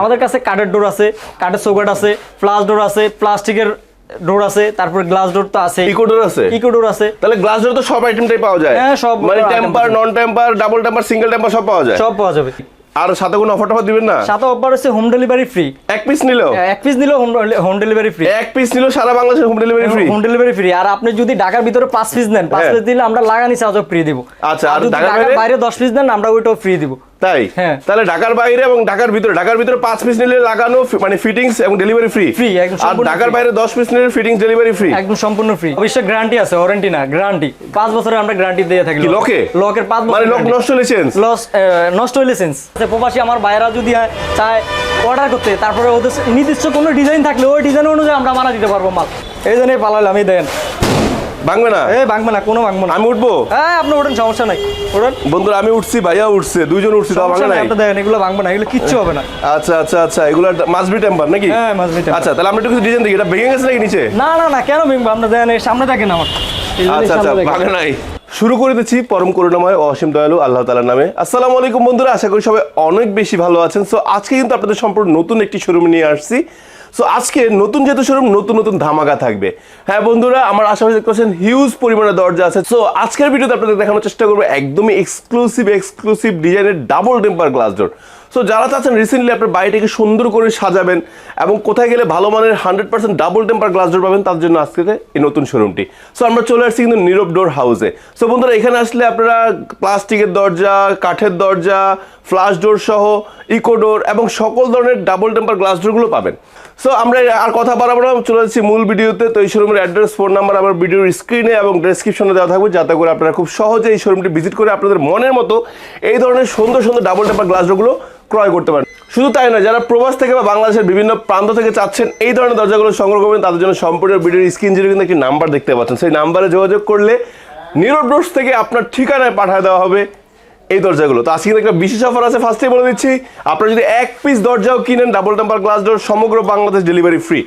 আমাদের কাছে কাঠের ডোর আছে কাঠের চৌকাট আছে প্লাস ডোর আছে প্লাস্টিকের ডোর আছে তারপরে গ্লাস ডোর তো আছে ইকোডোর আছে? ইকো ডোর আছে। তাহলে গ্লাস ডোর তো সব আইটেমটাই পাওয়া যায়। হ্যাঁ, সব মানে temper non temper double temper single temper সব পাওয়া যায়। সব পাওয়া যাবে। আর সাথে কোনো অফার টফার দিবেন না? সাথে অফার আছে হোম ডেলিভারি ফ্রি এক পিস নিলেও? এক পিস নিলেও হোম ডেলিভারি ফ্রি এক পিস নিলেও সারা বাংলাদেশে home delivery free home delivery free আর আপনি যদি ঢাকার ভিতরে পাঁচ পিস নেন পাঁচ হ্যাঁ। পিস দিলে আমরা লাগানি চার্জও ফ্রি দিব। আচ্ছা, আর ঢাকার? বাইরে? দশ পিস নেন আমরা ওইটাও ফ্রি দিব। তাই? হ্যাঁ। তাহলে ঢাকার বাইরে এবং ঢাকার ভিতরে ঢাকার ভিতরে পাঁচ পিস নিলে লাগানো মানে ফিটিংস এবং ডেলিভারি ফ্রি একদম আর ঢাকার বাইরে দশ পিস নিলে ফিটিংস ডেলিভারি ফ্রি একদম সম্পূর্ণ ফ্রি অবশ্যই গ্যারান্টি আছে ওয়ারেন্টি না গ্যারান্টি পাঁচ বছরের আমরা গ্যারান্টি দিয়ে থাকি লকে লকের পাঁচ বছর মানে লক নষ্ট লাইসেন্স লস নষ্ট হইলে সেন্স প্রবাসী আমার বাইরা যদি চায় অর্ডার করতে তারপরে ওদের নির্দিষ্ট কোনো ডিজাইন থাকলে ওই ডিজাইন অনুযায়ী আমরা মানা দিতে পারব মাল। এই জন্যই পালাইলাম এই দেন ভাঙবে না? এ ভাঙবে না কোনো ভাঙবো না। আমি উঠবো? হ্যাঁ আপনি ওঠেন সমস্যা নাই। ওঠেন বন্ধুরা আমি উঠছি ভাইয়া উঠছে দুইজন উঠছি তাও ভাঙে নাই আপনি দেখেন এগুলো ভাঙবে না এগুলো কিচ্ছু হবে না। আচ্ছা আচ্ছা আচ্ছা এগুলো মাসবি টেম্পার নাকি? হ্যাঁ, মাস্ট বি টেম্পার আচ্ছা তাহলে আমরা একটু ডিজাইন দেখি এটা ভেঙে গেছে নাকি নিচে? না না না কেন ভেঙবো? আপনি দেখেন এই সামনে দেখেন আমার। আচ্ছা আচ্ছা। ভাঙে নাই। শুরু করে দিচ্ছি পরম করুণাময় অসীম দয়ালু আল্লাহ তালার নামে। আসসালামু আলাইকুম বন্ধুরা, আশা করি সবাই অনেক বেশি ভালো আছেন। সো আজকে কিন্তু আপনাদের সম্পূর্ণ নতুন একটি শোরুম নিয়ে আসছি। সো আজকে নতুন যেহেতু শোরুম নতুন নতুন ধামাকা থাকবে। হ্যাঁ বন্ধুরা, আমার আশেপাশে দেখতে পাচ্ছেন হিউজ পরিমাণে দরজা আছে। সো আজকের ভিডিওতে আপনাদের দেখানোর চেষ্টা করব একদমই এক্সক্লুসিভ এক্সক্লুসিভ ডিজাইনের double temper glass door so যারা চাচ্ছেন রিসেন্টলি আপনার বাড়িটাকে সুন্দর করে সাজাবেন এবং কোথায় গেলে ভালো মানের hundred percent double temper glass door পাবেন, তার জন্য আজকে এই নতুন শোরুমটি সো আমরা চলে আসছি কিন্তু নীরব ডোর হাউসে সো বন্ধুরা, এখানে আসলে আপনারা প্লাস্টিকের দরজা, কাঠের দরজা ফ্লাশ ডোর সহ ইকো ডোর এবং সকল ধরনের ডাবল টেম্পার গ্লাস ডোরগুলো পাবেন। সো আমরা আর কথা বাড়াবো না, চলে যাচ্ছি মূল ভিডিওতে। তো এই শোরুমের অ্যাড্রেস ফোন নাম্বার আমার ভিডিওর স্ক্রিনে এবং ডেসক্রিপশনে দেওয়া থাকবে, যাতে করে আপনারা খুব সহজে এই শোরুমটি ভিজিট করে আপনাদের মনের মতো এই ধরনের সুন্দর সুন্দর ডাবল টেম্পার গ্লাসগুলো ক্রয় করতে পারেন। শুধু তাই নয়, যারা প্রবাস থেকে বা বাংলাদেশের বিভিন্ন প্রান্ত থেকে চাচ্ছেন এই ধরনের দরজাগুলো সংগ্রহ করবেন, তাদের জন্য সম্পূর্ণ ভিডিওর স্ক্রিন জুড়ে কিন্তু একটি নাম্বার দেখতে পাচ্ছেন। সেই নাম্বারে যোগাযোগ করলে নিরব ডোর্স থেকে আপনার ঠিকানায় পাঠিয়ে দেওয়া হবে। এই দরজাগুলো। তো আজকে একটা বিশেষ অফার আছে ফার্স্টে বলে দিচ্ছি। আপনারা যদি এক পিস দরজাও কিনেন ডাবল টেম্পার গ্লাস ডোর সমগ্র বাংলাদেশ ডেলিভারি ফ্রি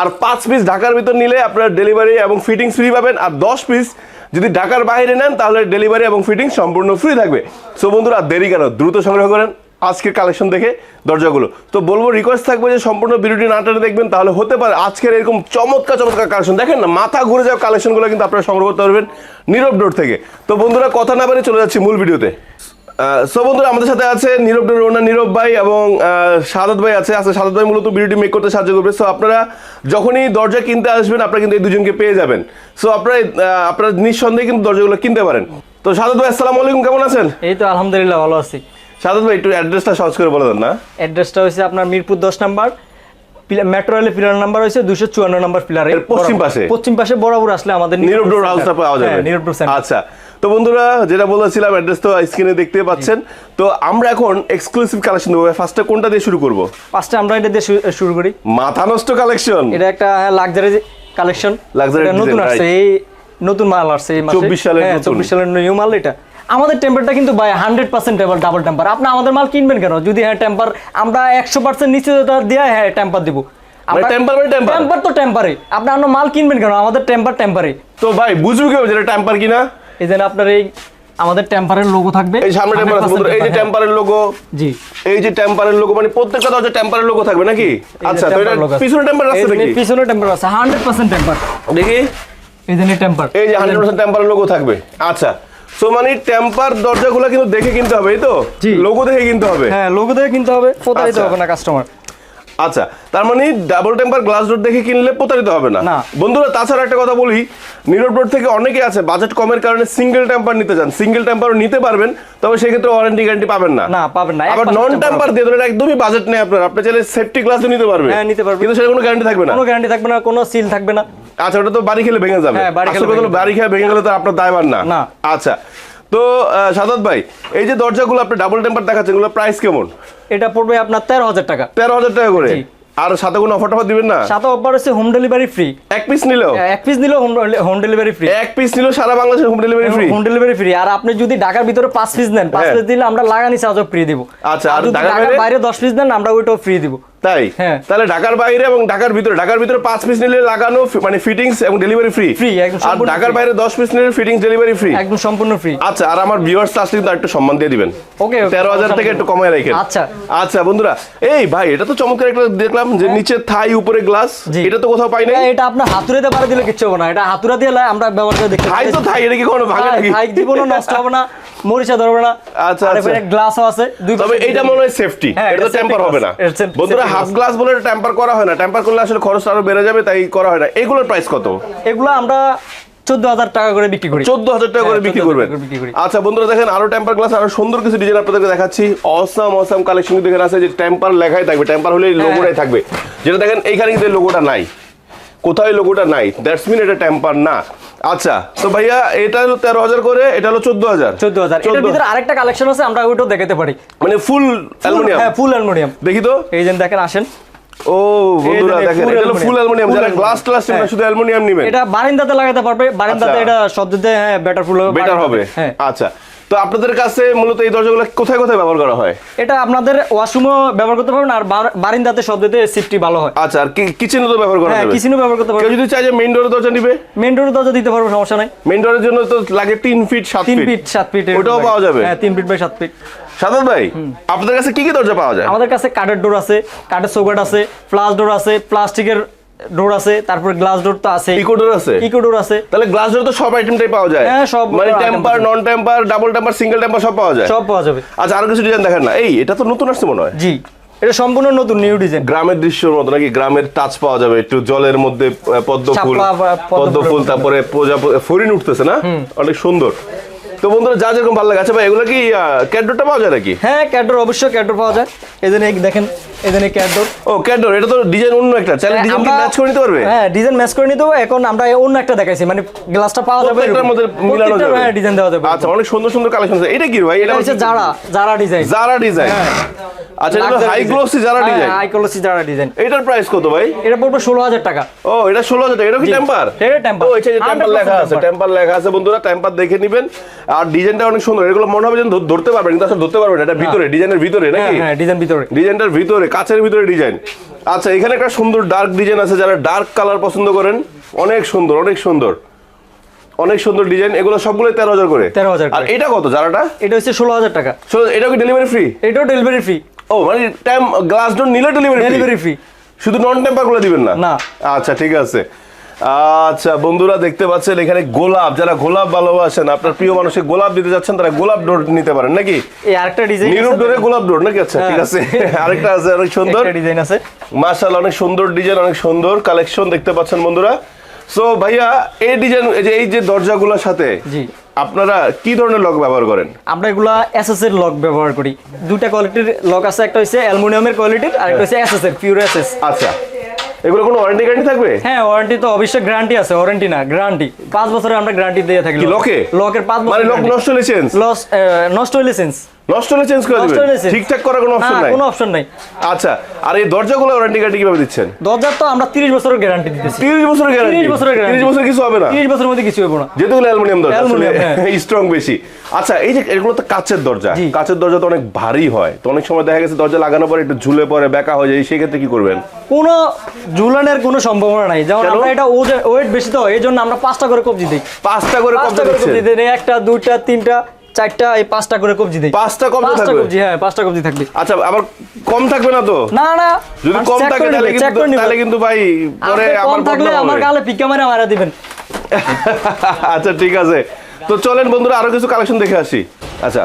আর পাঁচ পিস ঢাকার ভিতর নিলে আপনার ডেলিভারি এবং ফিটিং ফ্রি পাবেন, আর দশ পিস যদি ঢাকার বাইরে নেন, তাহলে ডেলিভারি এবং ফিটিং সম্পূর্ণ ফ্রি থাকবে। সো বন্ধুরা, দেরি কেন, দ্রুত সংগ্রহ করেন। আজকের কালেকশন দেখে দরজাগুলো। তো বলব রিকোয়েস্ট থাকবে যে সম্পূর্ণ ভিডিওটি না টেনে দেখবেন, তাহলে হতে পারে আজকের এরকম চমৎকার চমৎকার কালেকশন দেখেন না, মাথা ঘুরে যাওয়া কালেকশনগুলো কিন্তু আপনারা সংগ্রহ করতে পারবেন নীরব ডোর থেকে। তো বন্ধুরা, কথা না বেরিয়ে চলে যাচ্ছি মূল ভিডিওতে। সো বন্ধুরা, আমাদের সাথে আছে নীরব ডোর ওনার নীরব ভাই এবং সাদাত ভাই আছে। আচ্ছা সাদাত ভাই মূলত ভিডিওটি মেক করতে সাহায্য করবে। সো আপনারা যখনই দরজা কিনতে আসবেন, আপনারা কিন্তু এই দুজনকে পেয়ে যাবেন। সো আপনারা আপনারা নিঃসন্দেহে কিন্তু দরজাগুলো কিনতে পারেন। তো সাদাত ভাই, আসসালামু আলাইকুম, কেমন আছেন? এই তো আলহামদুলিল্লাহ, ভালো আছি। সাদাত ভাই একটু অ্যাড্রেসটা সহজ করে বলে দেন না। অ্যাড্রেসটা হচ্ছে আপনার মিরপুর দশ নাম্বার। মেট্রো রেলের পিলার নাম্বার হচ্ছে দুশো চুয়ান্ন নাম্বার পিলার পশ্চিম পাশে? পশ্চিম পাশে বরাবর আসলে আমাদের নীরব ডোর হাউসটা পাওয়া যাবে। হ্যাঁ, নীরব ডোর আচ্ছা তো বন্ধুরা যেটা বলেছিলাম অ্যাড্রেস তো স্ক্রিনে দেখতে পাচ্ছেন। তো আমরা এখন এক্সক্লুসিভ কালেকশন দেবো। ফার্স্টে কোনটা দিয়ে শুরু করব? পাঁচটা আমরা এটা দিয়ে শুরু করি। মাথা নষ্ট কালেকশন এটা একটা লাক্সারি কালেকশন Luxury নতুন আসছে এই নতুন মাল আসছে এই মাসে। 24 সালের হ্যাঁ, নতুন। 24 সালের নিউ মাল এটা। আমাদের টেম্পারটা কিন্তু ভাই hundred percent temper double temper আপনি আমাদের মাল কিনবেন কেন? যদি হ্যাঁ টেম্পার আমরা একশো পার্সেন্ট নিচে দিয়ে হ্যাঁ টেম্পার দিব। temper মানে? টেম্পার তো টেম্পারে আপনি আপনার মাল কিনবেন কেন? আমাদের টেম্পার টেম্পারে তো ভাই বুঝব কেউ যেটা টেম্পার কিনা? এই জন্য আপনার এই আমাদের টেম্পারের লোগো থাকবে। এই সামনে টেম্পার আছে এই যে হ্যাঁ। টেম্পারের লোগো জি। এই যে টেম্পারের লোগো মানে প্রত্যেকটা দরজা টেম্পারের লোগো থাকবে নাকি? আচ্ছা তো এটা। পিছনে টেম্পার আছে নাকি? পিছনে টেম্পার আছে হান্ড্রেড পার্সেন্ট টেম্পার দেখি। এই জন্য টেম্পার এই যে হান্ড্রেড পার্সেন্ট টেম্পারের লোগো থাকবে। আচ্ছা সো মানে টেম্পার দরজাগুলো কিন্তু দেখে কিনতে হবে এই তো। লোগো দেখে কিনতে হবে হ্যাঁ লোগো দেখে কিনতে হবে প্রতারিত আচ্ছা। হবে না কাস্টমার আচ্ছা তার মানে ডাবল টেম্পার গ্লাস ডোর দেখে কিনলে প্রতারিত হবে না। বন্ধুরা তাছাড়া একটা কথা বলি নিরব ডোর থেকে অনেকে আছে বাজেট কমের কারণে সিঙ্গেল টেম্পার নিতে চান সিঙ্গেল টেম্পারও নিতে পারবেন তবে সেক্ষেত্রে ওয়ারেন্টি গ্যারান্টি পাবেন না। না, পাবেন না। আবার নন টেম্পার দিয়ে ধরেন একদমই বাজেট নেই আপনার আপনি চাইলে সেফটি গ্লাসও নিতে পারবেন। হ্যাঁ, নিতে পারবেন। কিন্তু সেটা কোনো গ্যারান্টি থাকবে না। কোনো গ্যারান্টি থাকবে না কোনো সিল থাকবে না। আচ্ছা ওটা তো বাড়ি খেলে ভেঙে যাবে। হ্যাঁ, বাড়ি খেলে বাড়ি খেলে ভেঙে গেলে তো আপনার দায়বার না। না। আচ্ছা তো সাদাত ভাই এই যে দরজাগুলো আপনি ডাবল টেম্পার দেখাচ্ছেন এগুলো প্রাইস কেমন? এটা পড়বে আপনার তেরো হাজার টাকা। তেরো হাজার টাকা করে? আর সাথে কোনো অফার টফার দিবেন না? সাথে অফার হচ্ছে হোম ডেলিভারি ফ্রি এক পিস নিলেও? এক পিস দিলেও হোম ডেলিভারি ফ্রি এক পিস নিলেও সারা বাংলাদেশে home delivery free home delivery free আর আপনি যদি ঢাকার ভিতরে পাঁচ পিস নেন পাঁচ হ্যাঁ। পিস দিলে আমরা লাগানি চার্জও ফ্রি দিব। আচ্ছা, আর ঢাকার? বাইরে? দশ পিস নেন আমরা ওইটাও ফ্রি দিব। তাই? হ্যাঁ। তাহলে ঢাকার বাইরে এবং ঢাকার ভিতরে ঢাকার ভিতরে পাঁচ পিস নিলে লাগানো মানে ফিটিংস এবং ডেলিভারি ফ্রি একদম আর ঢাকার বাইরে দশ পিস নিলে ফিটিংস ডেলিভারি ফ্রি একদম সম্পূর্ণ ফ্রি আচ্ছা আর আমার ভিউয়ার্স আসলে কিন্তু একটু সম্মান দিয়ে দিবেন। ওকে তেরো হাজার থেকে একটু কমায় রাখেন। আচ্ছা। আচ্ছা বন্ধুরা এই ভাই এটা তো চমৎকার একটা দেখলাম যে নিচে থাই উপরে গ্লাস এটা তো কোথাও পাই নাই এটা আপনার হাতুড়েতে পারে দিলে কিচ্ছু হবে না। এটা হাতুড়া দিয়ে লাই আমরা ব্যবহার করে দেখতে থাই তো থাই এটা কি কখনো ভাঙে নাকি? হাই জীবনও নষ্ট হবে না মরিচা ধরবে না। আচ্ছা, আচ্ছা। গ্লাসও আছে তবে এইটা মনে হয় সেফটি হ্যাঁ, এটা তো টেম্পার হবে না। এটা বন্ধুরা। হাফ গ্লাস বলে টেম্পার করা হয় না। টেম্পার করলে আসলে খরচ আরও বেড়ে যাবে তাই করা হয় না। এগুলোর প্রাইস কত? এগুলো আমরা চোদ্দ হাজার টাকা করে বিক্রি করি। চোদ্দ হাজার টাকা করে হ্যাঁ, বিক্রি করবেন। টাকা করে বিক্রি করি। আচ্ছা বন্ধুরা দেখেন আরও টেম্পার গ্লাস আরও সুন্দর কিছু ডিজাইন আপনাদেরকে দেখাচ্ছি। অসাম অসাম কালেকশন দেখেন আছে যে টেম্পার লেখাই থাকবে। টেম্পার হলে। লোগোটাই থাকবে। যেটা দেখেন এইখানে কিন্তু লোগোটা নাই। কোথায় লোগোটা নাই। দ্যাটস মিন এটা টেম্পার না। আচ্ছা তো ভাইয়া এটা হলো তেরো হাজার করে এটা হলো চোদ্দ হাজার। চোদ্দ হাজার। এটার ভিতরে আরেকটা কালেকশন আছে আমরা ওইটাও দেখাতে পারি। মানে ফুল অ্যালুমিনিয়াম হ্যাঁ ফুল অ্যালুমিনিয়াম দেখি তো। এই যে দেখেন আসেন। ও বন্ধুরা দেখেন এটা হলো ফুল অ্যালুমিনিয়াম যারা গ্লাস ট্লাস নেবেন হ্যাঁ। শুধু অ্যালুমিনিয়াম নেবেন। এটা বারিন্দাতে লাগাতে পারবে। বারিন্দাতে আচ্ছা। এটা শব্দতে হ্যাঁ বেটার ফুল হবে। বেটার হবে। হ্যাঁ। আচ্ছা। তো আপনাদের কাছে মূলত এই দরজাগুলো কোথায় কোথায় ব্যবহার করা হয়? এটা আপনাদের ওয়াশরুমও ব্যবহার করতে পারবেন আর বার- বারিন্দাতে শব্দতে সিফটি ভালো হয়। আচ্ছা আর কিচেনে তো ব্যবহার করা হ্যাঁ যাবে? কিচেনও ব্যবহার করতে পারবেন। যদি চায় যে মেইন ডোরের দরজা নিবে? মেন ডোর দরজা দিতে পারব সমস্যা নাই। মেইন ডোরের জন্য তো লাগে তিন ফিট সাত তিন ফিট ফিট সাত ফিট ওটাও পাওয়া যাবে? হ্যাঁ তিন ফিট বাই সাত ফিট সাদত ভাই আপনাদের কাছে কি কি দরজা পাওয়া যায়? আমাদের কাছে কাঠের ডোর আছে কাঠের চৌকাট আছে প্লাস ডোর আছে প্লাস্টিকের ডোর আছে তারপর গ্লাস ডোর তো আছে ইকো ডোর আছে? ইকো ডোর আছে। তাহলে গ্লাস ডোর তো সব আইটেমটাই পাওয়া যায়। হ্যাঁ, সব মানে temper non temper double temper single temper সব পাওয়া যায়। সব পাওয়া যাবে। আচ্ছা আরও কিছু ডিজাইন দেখেন না। এই এটা তো নতুন আসছে মনে হয়। জি। এটা সম্পূর্ণ নতুন নিউ ডিজাইন গ্রামের দৃশ্যের মতো নাকি? গ্রামের টাচ পাওয়া যাবে একটু জলের মধ্যে পদ্ম ফুল পদ্ম ফুল। তারপরে প্রজাপতি ফরিন উঠতেছে না? অনেক সুন্দর। তো বন্ধুরা যা যেরকম ভালো লাগে। আচ্ছা ভাই এগুলো কি ক্যাডোরটা পাওয়া যায় নাকি? হ্যাঁ ক্যাডোর অবশ্যই ক্যাডোর পাওয়া যায়। এই জন্য এই দেখেন। জন্য ক্যাডোর ও ক্যাডোর এটা তো ডিজাইন অন্য একটা। চাইলে ডিজাইন কি ম্যাচ করে নিতে পারবে? হ্যাঁ ডিজাইন ম্যাচ করে নিতে হবে এখন আমরা অন্য একটা দেখাইছি মানে গ্লাসটা পাওয়া যাবে এরকম। মধ্যে মিলানো যাবে। হ্যাঁ ডিজাইন দেওয়া যাবে। আচ্ছা অনেক সুন্দর সুন্দর কালেকশন আছে। এটা কি ভাই? এটা হচ্ছে জারা জারা ডিজাইন জারা ডিজাইন আচ্ছা এটা high glossy Zara design high quality Zara design এটার প্রাইস কত ভাই? এটা পড়বে ষোলো হাজার টাকা। ও এটা ষোলো হাজার টাকা। এটা কি। টেম্পার এটা temper। ও এটা টেম্পার লেখা আছে টেম্পার লেখা আছে বন্ধুরা টেম্পার দেখে নেবেন। আর ডিজাইনটা অনেক সুন্দর। এগুলো মনে হবে যেন ধরতে পারবেন কিন্তু আসলে ধরতে পারবেন এটা ভিতরে ডিজাইনের ভিতরে হ্যাঁ নাকি? হ্যাঁ ডিজাইন ভিতরে। ডিজাইনটার ভিতরে। কাচের ভিতরে ডিজাইন আচ্ছা এখানে একটা সুন্দর ডার্ক ডিজাইন আছে যারা ডার্ক কালার পছন্দ করেন অনেক সুন্দর অনেক সুন্দর। অনেক সুন্দর ডিজাইন এগুলো সবগুলো তেরো হাজার করে। 13,000 আর এটা কত যারাটা এটা হচ্ছে ষোলো হাজার টাকা। এটাও কি ডেলিভারি ফ্রি এটাও ডেলিভারি ফ্রি ও মানে টাইম গ্লাস ডোর নিলে ডেলিভারি ডেলিভারি ফ্রি শুধু নন টেম্পারগুলো দিবেন না? না। আচ্ছা ঠিক আছে। আচ্ছা বন্ধুরা দেখতে পাচ্ছেন এখানে গোলাপ যারা গোলাপ ভালোবাসেন আপনার প্রিয় মানুষকে গোলাপ দিতে যাচ্ছেন তারা গোলাপ ডোর নিতে পারেন নাকি? আরেকটা ডিজাইন নিরুপ ডোরে গোলাপ ডোর নাকি? আচ্ছা ঠিক আছে আরেকটা আছে অনেক সুন্দর। ডিজাইন আছে। মার্শাল অনেক সুন্দর ডিজাইন অনেক সুন্দর কালেকশন দেখতে পাচ্ছেন বন্ধুরা। সো ভাইয়া এই ডিজাইন এই যে এই যে দরজাগুলোর সাথে জি। আপনারা কি ধরনের লক ব্যবহার করেন? আমরা এগুলা এসএস এর লক ব্যবহার করি। দুটা কোয়ালিটির লক আছে একটা হচ্ছে অ্যালুমিনিয়ামের কোয়ালিটির আর একটা হচ্ছে এসএস এর পিওর এসএস আচ্ছা। এগুলো কোনো ওয়ারেন্টি গ্যারান্টি থাকবে? হ্যাঁ ওয়ারেন্টি তো অবশ্যই গ্যারান্টি আছে ওয়ারেন্টি না গ্যারান্টি পাঁচ বছরের আমরা গ্যারান্টি দিয়ে থাকি লকে লকের বছর মানে লক নষ্ট চেঞ্জ লস নষ্ট হইলে সেন্স নষ্ট হলে চেঞ্জ করে দিবেন। ঠিকঠাক করার কোনো অপশন নাই। কোনো অপশন নাই। আচ্ছা আর এই দরজাগুলো ওয়ারেন্টি গ্যারান্টি কীভাবে দিচ্ছেন? দরজার তো আমরা 30 বছরের গ্যারান্টি দিতেছি। 30 বছরের গ্যারান্টি 30 বছরের guarantee। 30 বছর কিছু হবে না? 30 বছরের মধ্যে কিছু হবে না। যেহেতু অ্যালুমিনিয়াম দরজা Aluminium, হ্যাঁ। স্ট্রং বেশি। আচ্ছা এই যে এগুলো তো কাচের দরজা। কাচের দরজা তো অনেক ভারী হয়। তো অনেক সময় দেখা গেছে দরজা লাগানোর পরে একটু ঝুলে পড়ে বেকা হয়ে যায়। সেই ক্ষেত্রে কি করবেন? কোনো ঝুলানের কোনো সম্ভাবনা নাই। যেমন? আমরা এটা ওয়েট বেশি তো হয়, এই জন্য আমরা পাঁচটা করে কবজি দিই। পাঁচটা করে কবজি দিই। একটা দুইটা তিনটা চারটা এই পাঁচটা করে কবজি দিই। পাঁচটা কবজা পাঁচটা? কবজি হ্যাঁ পাঁচটা কবজি থাকবে। আচ্ছা আবার কম থাকবে না তো? না না যদি কম থাকে তাহলে কিন্তু তাহলে কিন্তু ভাই পরে আমার থাকলে আমার গালে পিকা মারে মারা দিবেন। আচ্ছা ঠিক আছে। তো চলেন বন্ধুরা আরও কিছু কালেকশন দেখে আসি। আচ্ছা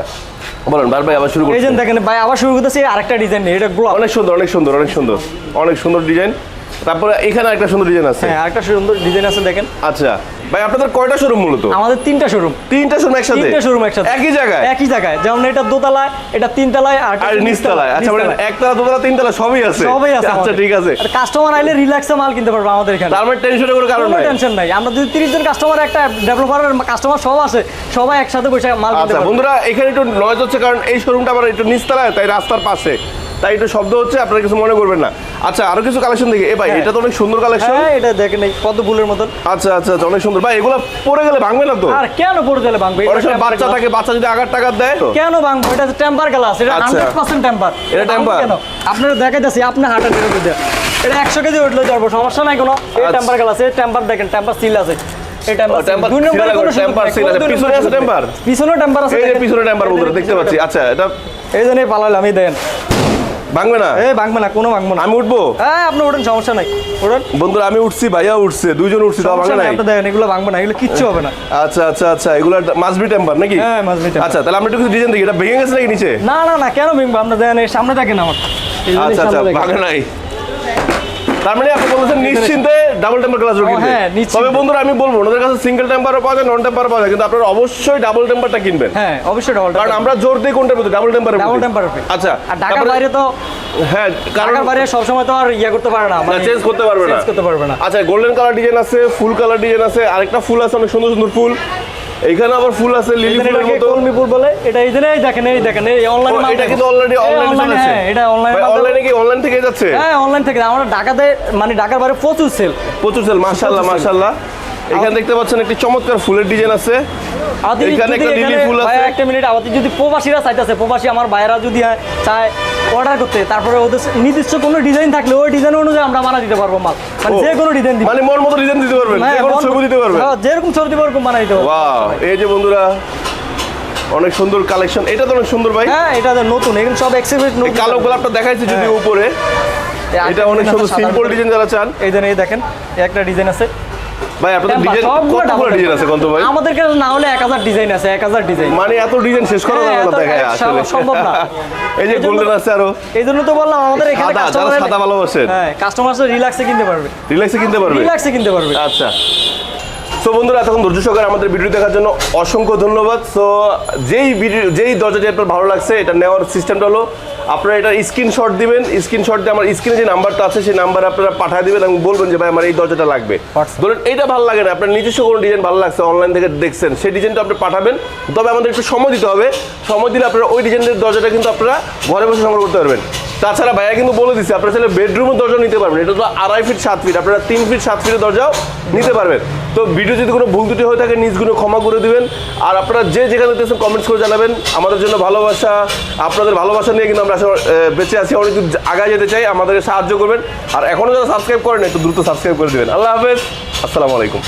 বলেন বার ভাই আবার শুরু করছি। দেখেন ভাই আবার শুরু করতেছি আরেকটা ডিজাইন এটা গোলাপ অনেক সুন্দর অনেক সুন্দর অনেক সুন্দর অনেক সুন্দর ডিজাইন তারপরে এখানে একটা সুন্দর ডিজাইন আছে। হ্যাঁ আরেকটা সুন্দর ডিজাইন আছে দেখেন। আচ্ছা ভাই আপনাদের কয়টা শোরুম মূলত? আমাদের তিনটা শোরুম তিনটা শোরুম একসাথে? তিনটা শোরুম একসাথে। একই জায়গায়? একই জায়গায়। যেমন এটা দোতলায় এটা তিনতলায় আর আর নিচতলায়। আচ্ছা মানে একতলা দুতলা তিনতলা সবই আছে? সবই আছে আচ্ছা ঠিক আছে। কাস্টমার আইলে রিল্যাক্সে মাল কিনতে পারবে আমাদের এখানে। তার মানে টেনশনের কোনো কারণ নাই? টেনশন নাই। আমরা যদি তিরিশ জন কাস্টমার একটা ডেভেলপারের কাস্টমার সব আছে সবাই একসাথে বসে মাল কিনতে আচ্ছা পারবে। বন্ধুরা এখানে একটু নয়েজ হচ্ছে কারণ এই শোরুমটা আবার একটু নিচতলায় তাই রাস্তার পাশে। তাই একটু শব্দ হচ্ছে আপনারা কিছু মনে করবেন না। আচ্ছা আরও কিছু কালেকশন দেখি। এ ভাই হ্যাঁ। এটা তো অনেক সুন্দর কালেকশন হ্যাঁ এটা দেখেন এই কত ফুলের মতন। আচ্ছা আচ্ছা আচ্ছা, অনেক সুন্দর। ভাই এগুলো পরে গেলে ভাঙবে না তো? আর কেন পড়ে গেলে ভাঙবে? এটা অনেক সময় বাচ্চা থাকে বাচ্চা যদি আগার টাকা দেয় কেন ভাঙবে? এটা টেম্পার গ্লাস এটা আচ্ছা। হান্ড্রেড পার্সেন্ট টেম্পার এটা? কেন? আপনারা দেখাইতেছি আপনি হাঁটা ধরে দিয়ে এটা একশো কেজি উঠলে যাব সমস্যা নাই কোনো। এই আচ্ছা। টেম্পার গ্লাস এই টেম্পার দেখেন টেম্পার সিল আছে। টেম্পার। পিছনে টেম্পার আছে পিছনে টেম্পার দেখতে পাচ্ছি। আচ্ছা এটা এই জন্যই পালালাম এই দেন। ভাঙবে না? এ ভাঙবে না কোনো ভাঙবো না। আমি উঠবো? হ্যাঁ আপনি উঠেন সমস্যা নাই। ওঠেন বন্ধুরা আমি উঠছি ভাইয়া উঠছে দুইজন উঠছি তা ভাঙবে না আপনি দেখেন এগুলো ভাঙবে না এগুলো কিচ্ছু হবে না। আচ্ছা আচ্ছা আচ্ছা এগুলো মাসবি টেম্পার নাকি? হ্যাঁ, মাসবি টেম্পার। আচ্ছা তাহলে আমরা একটু ডিজাইন দেখি এটা ভেঙে গেছে নাকি নিচে? না না না কেন ভেঙবো? আপনি দেখেন এই সামনে দেখেন আমার। আচ্ছা আচ্ছা ভাঙবে। ভাঙে নাই। তার মানে আপনি বলছেন নিশ্চিন্তে ডাবল টেম্পার গ্লাস ও, হ্যাঁ, তবে বন্ধুরা আমি বলব ওনাদের কাছে সিঙ্গেল টেম্পারও পাওয়া যায় নন টেম্পার পাওয়া যায় কিন্তু আপনারা অবশ্যই ডাবল টেম্পারটা কিনবেন। হ্যাঁ অবশ্যই ডবল কারণ আমরা জোর দিই কোনটার প্রতি ডাবল টেম্পারের ডাবল টেম্পার আচ্ছা আর ঢাকার বাইরে তো হ্যাঁ কারণ বাইরে সবসময় তো আর ইয়ে করতে পারে না মানে চেঞ্জ করতে পারবে না। চেঞ্জ করতে পারবে না। আচ্ছা গোল্ডেন কালার ডিজাইন আছে ফুল কালার ডিজাইন আছে আরেকটা ফুল আছে অনেক সুন্দর সুন্দর ফুল। এখানে আবার ফুল আছে লিলি ফুলের মতো। কলমি ফুল বলে? এটা এই জন্য দেখেন এই দেখেন এই অনলাইন ও, এটা কিন্তু অলরেডি অনলাইনে চলেছে হ্যাঁ এটা অনলাইন অনলাইনে কি অনলাইন থেকে যাচ্ছে? হ্যাঁ অনলাইন থেকে। আমরা ঢাকাতে মানে ঢাকার বাইরে প্রচুর সেল প্রচুর সেল মাশাআল্লাহ মাশাআল্লাহ। এখানে দেখতে পাচ্ছেন একটি চমৎকার ফুলের ডিজাইন আছে। এখানে একটা লিলি ফুল আছে। ভাইয়া একটা মিনিট আমাদের যদি প্রবাসীরা চাইতেছে প্রবাসী আমার ভাইয়েরা যদি চায় অর্ডার করতে তারপরে ওদের নির্দিষ্ট কোনো ডিজাইন থাকলে ওই ডিজাইন অনুযায়ী আমরা বানা দিতে পারব মাল। মানে যে কোনো ডিজাইন দিতে মানে মন মতো ডিজাইন দিতে পারবেন যে কোনো ছবি দিতে পারবেন। হ্যাঁ, যেরকম ছবি দিতে পারব বানা দিতে পারব। ওয়াও এই যে বন্ধুরা অনেক সুন্দর কালেকশন এটা তো অনেক সুন্দর ভাই। হ্যাঁ এটা তো নতুন এগুলো সব এক্সিবিট নতুন। কালো গোলাপটা দেখাইছি যদি হ্যাঁ। উপরে। এটা অনেক সুন্দর সিম্পল ডিজাইন যারা চান। এই এই দেখেন একটা ডিজাইন আছে। ভাই আপনাদের ডিজাইন কতগুলো ডিজাইন আছে। কত ভাই? আমাদের কাছে না হলে এক হাজার ডিজাইন আছে এক হাজার ডিজাইন মানে এত ডিজাইন শেষ করা হ্যাঁ, যাবে না দেখায় আসলে। সম্ভব না। এই যে গোল্ডেন আছে আরও। এই জন্য তো বললাম আমাদের এখানে কাস্টমার সাদা ভালোবাসে হ্যাঁ কাস্টমার রিল্যাক্সে কিনতে পারবে। রিল্যাক্সে কিনতে পারবে? রিল্যাক্সে কিনতে পারবে। আচ্ছা। সো বন্ধুরা এতক্ষণ ধৈর্য সহকারে আমাদের ভিডিও দেখার জন্য অসংখ্য ধন্যবাদ। সো যেই ভিডিও যেই দরজাটি আপনার ভালো লাগছে এটা নেওয়ার সিস্টেমটা হলো আপনারা এটা স্ক্রিনশট দিবেন। স্ক্রিনশট দিয়ে আমার স্ক্রিনে যে নাম্বারটা আছে সেই নাম্বারে আপনারা পাঠিয়ে দিবেন এবং বলবেন যে ভাই আমার এই দরজাটা লাগবে। ধরুন এটা ভালো লাগে না আপনার নিজস্ব কোনো ডিজাইন ভালো লাগছে অনলাইন থেকে দেখছেন সেই ডিজাইনটা আপনি পাঠাবেন। তবে আমাদের একটু সময় দিতে হবে। সময় দিলে আপনারা ওই ডিজাইনের দরজাটা কিন্তু আপনারা ঘরে বসে সংগ্রহ করতে পারবেন। তাছাড়া ভাইয়া কিন্তু বলে দিচ্ছে আপনারা চাইলে বেডরুমের দরজা নিতে পারবেন এটা তো আড়াই ফিট সাত ফিট আপনারা তিন ফিট সাত ফিটের দরজাও নিতে পারবেন। তো ভিডিও যদি কোনো ভুল ত্রুটি হয়ে থাকে, নিজগুলো ক্ষমা করে দিবেন। আর আপনারা যে যেখানে দেখতেছেন কমেন্টস করে জানাবেন। আমাদের জন্য ভালোবাসা, আপনাদের ভালোবাসা নিয়ে কিন্তু আমরা বেঁচে আছি। অনেক দূর আগায় যেতে চাই, আমাদেরকে সাহায্য করবেন। আর এখনও যারা সাবস্ক্রাইব করেন একটু দ্রুত সাবস্ক্রাইব করে দেবেন। আল্লাহ হাফেজ। আসসালামু আলাইকুম।